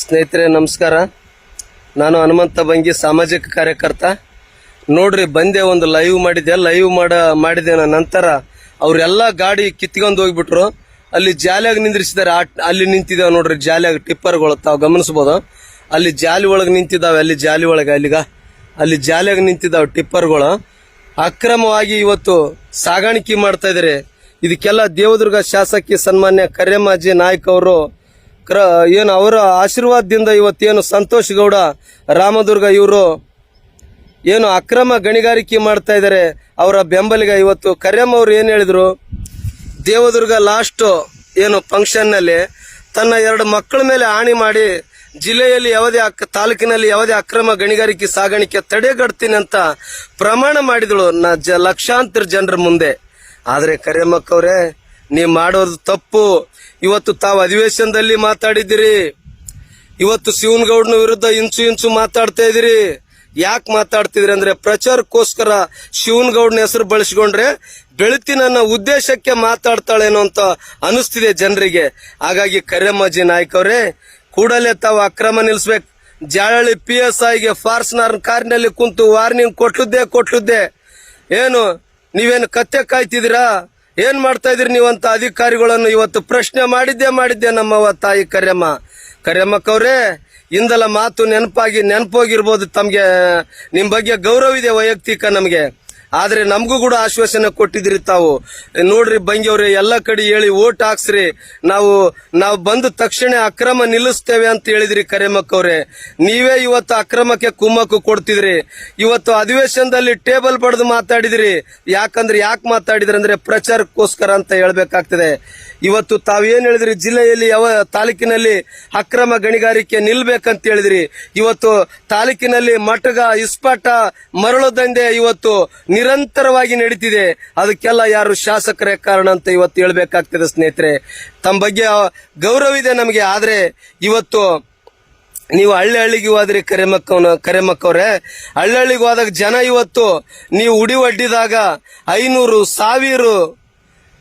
ಸ್ನೇಹಿತರೆ, ನಮಸ್ಕಾರ. ನಾನು ಹನುಮಂತ ಬಂಗಿ, ಸಾಮಾಜಿಕ ಕಾರ್ಯಕರ್ತ. ನೋಡ್ರಿ, ಬಂದೆ ಒಂದು ಲೈವ್ ಮಾಡಿದ್ದೆ ಲೈವ್ ಮಾಡ ಮಾಡಿದೆ ನಂತರ ಅವರೆಲ್ಲ ಗಾಡಿ ಕಿತ್ಕೊಂಡು ಹೋಗ್ಬಿಟ್ರು. ಅಲ್ಲಿ ಜಾಲಿಯಾಗಿ ನಿಂದ್ರಿಸಿದ್ದಾರೆ ಅಲ್ಲಿ ನಿಂತಿದ್ದಾವೆ ನೋಡ್ರಿ, ಜಾಲಿಯಾಗಿ ಟಿಪ್ಪರ್ಗಳು ತಾವು ಗಮನಿಸ್ಬೋದು. ಅಲ್ಲಿ ಜಾಲಿ ಒಳಗೆ ನಿಂತಿದ್ದಾವೆ ಅಲ್ಲಿ ಜಾಲಿ ಒಳಗೆ, ಅಲ್ಲಿಗ. ಅಲ್ಲಿ ಜಾಲಿಯಾಗಿ ನಿಂತಿದ್ದಾವೆ ಟಿಪ್ಪರ್ಗಳು ಅಕ್ರಮವಾಗಿ ಇವತ್ತು ಸಾಗಾಣಿಕೆ ಮಾಡ್ತಾ ಇದ್ದಾರೆ ಇದಕ್ಕೆಲ್ಲ ದೇವದುರ್ಗ ಶಾಸಕಿ ಸನ್ಮಾನ್ಯ ಕರ್ಯಮ್ಮಾಜಿ ನಾಯ್ಕ ಅವರು ಕ್ರ, ಏನು ಅವರ ಆಶೀರ್ವಾದದಿಂದ ಇವತ್ತೇನು ಸಂತೋಷ್ ಗೌಡ, ರಾಮದುರ್ಗ ಇವರು ಏನು ಅಕ್ರಮ ಗಣಿಗಾರಿಕೆ ಮಾಡ್ತಾ ಇದ್ದಾರೆ ಅವರ ಬೆಂಬಲಿಗ ಇವತ್ತು ಕರ್ಯಮ್ಮ ಅವರು ಏನು ಹೇಳಿದರು? ದೇವದುರ್ಗ ಲಾಸ್ಟ್ ಏನು ಫಂಕ್ಷನ್ನಲ್ಲಿ ತನ್ನ ಎರಡು ಮಕ್ಕಳ ಮೇಲೆ ಹಾನಿ ಮಾಡಿ ಜಿಲ್ಲೆಯಲ್ಲಿ ಯಾವುದೇ ಅಕ್, ತಾಲೂಕಿನಲ್ಲಿ ಯಾವುದೇ ಅಕ್ರಮ ಗಣಿಗಾರಿಕೆ ಸಾಗಾಣಿಕೆ ತಡೆಗಟ್ತೀನಿ ಅಂತ ಪ್ರಮಾಣ ಮಾಡಿದಳು ನಾ ಜ, ಲಕ್ಷಾಂತರ ಜನರ ಮುಂದೆ. ಆದರೆ ಕರಿಯಮ್ಮಕ್ಕವ್ರೆ ನೀವು ಮಾಡೋದು ತಪ್ಪು. ಇವತ್ತು ತಾವು ಅಧಿವೇಶನದಲ್ಲಿ ಮಾತಾಡಿದ್ದೀರಿ. ಇವತ್ತು ಶಿವನಗೌಡನ ವಿರುದ್ಧ ಇಂಚು ಇಂಚು ಮಾತಾಡ್ತಾ ಇದ್ದೀರಿ. ಯಾಕೆ ಮಾತಾಡ್ತಿದ್ರಿ ಅಂದ್ರೆ ಪ್ರಚಾರಕ್ಕೋಸ್ಕರ ಶಿವನಗೌಡನ ಹೆಸರು ಬಳಸಿಕೊಂಡ್ರೆ ಬೆಳತಿ ನನ್ನ ಉದ್ದೇಶಕ್ಕೆ ಮಾತಾಡ್ತಾಳೇನೋ ಅಂತ ಅನಿಸ್ತಿದೆ ಜನರಿಗೆ. ಹಾಗಾಗಿ ಕರಿಯಮ್ಮಾಜಿ ನಾಯ್ಕ ಅವರೇ ಕೂಡಲೇ ತಾವು ಅಕ್ರಮ ನಿಲ್ಲಿಸ್ಬೇಕು ಜಾಳಳ್ಳಿ ಪಿ ಎಸ್ ಐಗೆ ಫಾರ್ಸ್ನರ್ ಕಾರಿನಲ್ಲಿ ಕುಂತು ವಾರ್ನಿಂಗ್ ಕೊಟ್ಲದ್ದೇ ಕೊಟ್ಲದ್ದೇ. ಏನು, ನೀವೇನು ಕತ್ತೆ ಕಾಯ್ತಿದ್ದೀರಾ? ಏನ್ ಮಾಡ್ತಾ ನೀವು ನೀವಂತ ಅಧಿಕಾರಿಗಳನ್ನು ಇವತ್ತು ಪ್ರಶ್ನೆ ಮಾಡಿದ್ದೆ ಮಾಡಿದ್ದೆ ನಮ್ಮವ್ವ ತಾಯಿ ಕರ್ಯಮ್ಮ ಕರ್ಯಮ್ಮಕ್ಕವ್ರೆ ಇಂದಲ ಮಾತು ನೆನಪಾಗಿ ನೆನಪೋಗಿರ್ಬೋದು ತಮ್ಗೆ, ನಿಮ್ ಬಗ್ಗೆ ಗೌರವ ಇದೆ ವೈಯಕ್ತಿಕ ನಮ್ಗೆ. ಆದ್ರೆ ನಮಗೂ ಕೂಡ ಆಶ್ವಾಸನೆ ಕೊಟ್ಟಿದ್ರಿ ತಾವು. ನೋಡ್ರಿ ಬಂಗಿಯವ್ರೆ ಎಲ್ಲ ಕಡೆ ಹೇಳಿ ಓಟ್ ಹಾಕ್ಸ್ರಿ. ನಾವು ನಾವು ಬಂದ ತಕ್ಷಣ ಅಕ್ರಮ ನಿಲ್ಲಿಸ್ತೇವೆ ಅಂತ ಹೇಳಿದ್ರಿ ಕರೆಮಕ್ಕವ್ರೆ ನೀವೇ ಇವತ್ತು ಅಕ್ರಮಕ್ಕೆ ಕುಮ್ಮಕ್ಕು ಕೊಡ್ತಿದ್ರಿ. ಇವತ್ತು ಅಧಿವೇಶನದಲ್ಲಿ ಟೇಬಲ್ ಪಡೆದು ಮಾತಾಡಿದ್ರಿ. ಯಾಕಂದ್ರೆ ಯಾಕೆ ಮಾತಾಡಿದ್ರಿ ಅಂದ್ರೆ ಪ್ರಚಾರಕ್ಕೋಸ್ಕರ ಅಂತ ಹೇಳ್ಬೇಕಾಗ್ತದೆ. ಇವತ್ತು ತಾವೇನ್ ಹೇಳಿದ್ರಿ? ಜಿಲ್ಲೆಯಲ್ಲಿ ಯಾವ ತಾಲೂಕಿನಲ್ಲಿ ಅಕ್ರಮ ಗಣಿಗಾರಿಕೆ ನಿಲ್ಬೇಕಂತ ಹೇಳಿದ್ರಿ. ಇವತ್ತು ತಾಲೂಕಿನಲ್ಲಿ ಮಟಗ ಇಸ್ಪಾಟ ಮರಳು ದಂಧೆ ಇವತ್ತು ನಿರಂತರವಾಗಿ ನಡೀತಿದೆ. ಅದಕ್ಕೆಲ್ಲ ಯಾರು ಶಾಸಕರೇ ಕಾರಣ ಅಂತ ಇವತ್ತು ಹೇಳ್ಬೇಕಾಗ್ತದೆ ಸ್ನೇಹಿತರೆ. ತಮ್ಮ ಬಗ್ಗೆ ಗೌರವ ಇದೆ ನಮಗೆ, ಆದ್ರೆ ಇವತ್ತು ನೀವು ಹಳ್ಳಿ ಹಳ್ಳಿಗೆ ಹೋದ್ರಿ ಕರೆಮಕ್ಕವನ, ಕರೆಮಕ್ಕವ್ರೆ ಹಳ್ಳಿ ಹಳ್ಳಿಗೆ ಹೋದಾಗ ಜನ ಇವತ್ತು ನೀವು ಉಡಿ ಒಡ್ಡಿದಾಗ ಐನೂರು, ಸಾವಿರ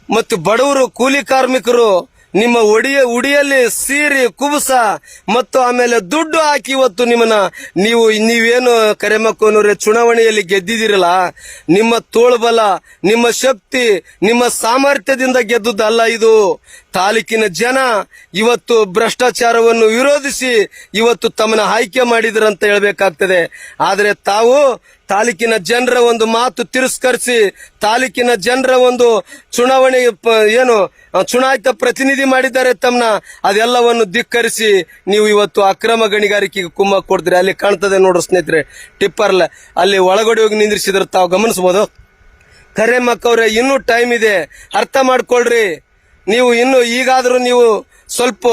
ಮತ್ತು ಬಡವರು, ಕೂಲಿ ಕಾರ್ಮಿಕರು ನಿಮ್ಮ ಒಡಿಯ ಉಡಿಯಲ್ಲಿ ಸೀರಿ, ಕುಬುಸ ಮತ್ತು ಆಮೇಲೆ ದುಡ್ಡು ಹಾಕಿ ಇವತ್ತು ನಿಮ್ಮನ್ನ ನೀವು ನೀವೇನು ಕರೆಮಕ್ಕನವ್ರೆ ಚುನಾವಣೆಯಲ್ಲಿ ಗೆದ್ದಿದ್ದೀರಲ್ಲ, ನಿಮ್ಮ ತೋಳ್ಬಲ, ನಿಮ್ಮ ಶಕ್ತಿ, ನಿಮ್ಮ ಸಾಮರ್ಥ್ಯದಿಂದ ಗೆದ್ದುದಲ್ಲ ಇದು. ತಾಲೂಕಿನ ಜನ ಇವತ್ತು ಭ್ರಷ್ಟಾಚಾರವನ್ನು ವಿರೋಧಿಸಿ ಇವತ್ತು ತಮ್ಮನ್ನ ಆಯ್ಕೆ ಮಾಡಿದ್ರಂತ ಹೇಳಬೇಕಾಗ್ತದೆ. ಆದರೆ ತಾವು ತಾಲೂಕಿನ ಜನರ ಒಂದು ಮಾತು ತಿರಸ್ಕರಿಸಿ, ತಾಲೂಕಿನ ಜನರ ಒಂದು ಚುನಾವಣೆ ಏನು ಚುನಾಯಿತ ಪ್ರತಿನಿಧಿ ಮಾಡಿದ್ದಾರೆ ತಮ್ಮನ್ನ ಅದೆಲ್ಲವನ್ನು ಧಿಕ್ಕರಿಸಿ ನೀವು ಇವತ್ತು ಅಕ್ರಮ ಗಣಿಗಾರಿಕೆಗೆ ಕುಮ್ಮ ಕೊಡ್ತೀರಿ. ಅಲ್ಲಿ ಕಾಣ್ತದೆ ನೋಡ್ರಿ ಸ್ನೇಹಿತರೆ, ಟಿಪ್ಪರ್ಲ. ಅಲ್ಲಿ ಒಳಗಡೆ ಹೋಗಿ ನಿಂದ್ರಿಸಿದ್ರೆ ತಾವು ಗಮನಿಸಬಹುದು ಕರೆ ಮಕ್ಕವ್ರೆ, ಇನ್ನೂ ಟೈಮ್ ಇದೆ. ಅರ್ಥ ಮಾಡ್ಕೊಳ್ರಿ. ನೀವು ಇನ್ನು ಈಗಾದರೂ ನೀವು ಸ್ವಲ್ಪ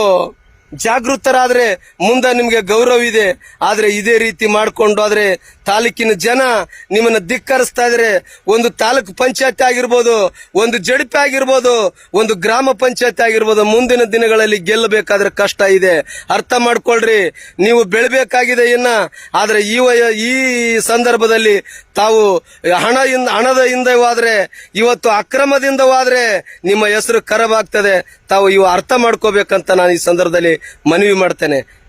ಜಾಗೃತರಾದ್ರೆ ಮುಂದೆ ನಿಮ್ಗೆ ಗೌರವ ಇದೆ. ಆದ್ರೆ ಇದೇ ರೀತಿ ಮಾಡ್ಕೊಂಡು ಆದ್ರೆ ತಾಲೂಕಿನ ಜನ ನಿಮ್ಮನ್ನ ಧಿಕ್ಕರಿಸ್ತಾ ಇದ್ರೆ ಒಂದು ತಾಲೂಕು ಪಂಚಾಯತ್ ಆಗಿರ್ಬೋದು, ಒಂದು ಜಡಿಪೆ ಆಗಿರ್ಬೋದು, ಒಂದು ಗ್ರಾಮ ಪಂಚಾಯತ್ ಆಗಿರ್ಬೋದು, ಮುಂದಿನ ದಿನಗಳಲ್ಲಿ ಗೆಲ್ಲಬೇಕಾದ್ರೆ ಕಷ್ಟ ಇದೆ. ಅರ್ಥ ಮಾಡ್ಕೊಳ್ರಿ. ನೀವು ಬೆಳಬೇಕಾಗಿದೆ ಇನ್ನ ಆದ್ರೆ ಈ ಈ ಸಂದರ್ಭದಲ್ಲಿ ತಾವು ಹಣ ಹಣದ ಹಿಂದೆ ಇವತ್ತು ಅಕ್ರಮದಿಂದ ಹೋದ್ರೆ ನಿಮ್ಮ ಹೆಸರು ಖರಾಬ್ ತಾವು ಇವು ಅರ್ಥ ಮಾಡ್ಕೋಬೇಕಂತ ನಾನು ಈ ಸಂದರ್ಭದಲ್ಲಿ ಮನವಿ ಮಾಡ್ತೇನೆ.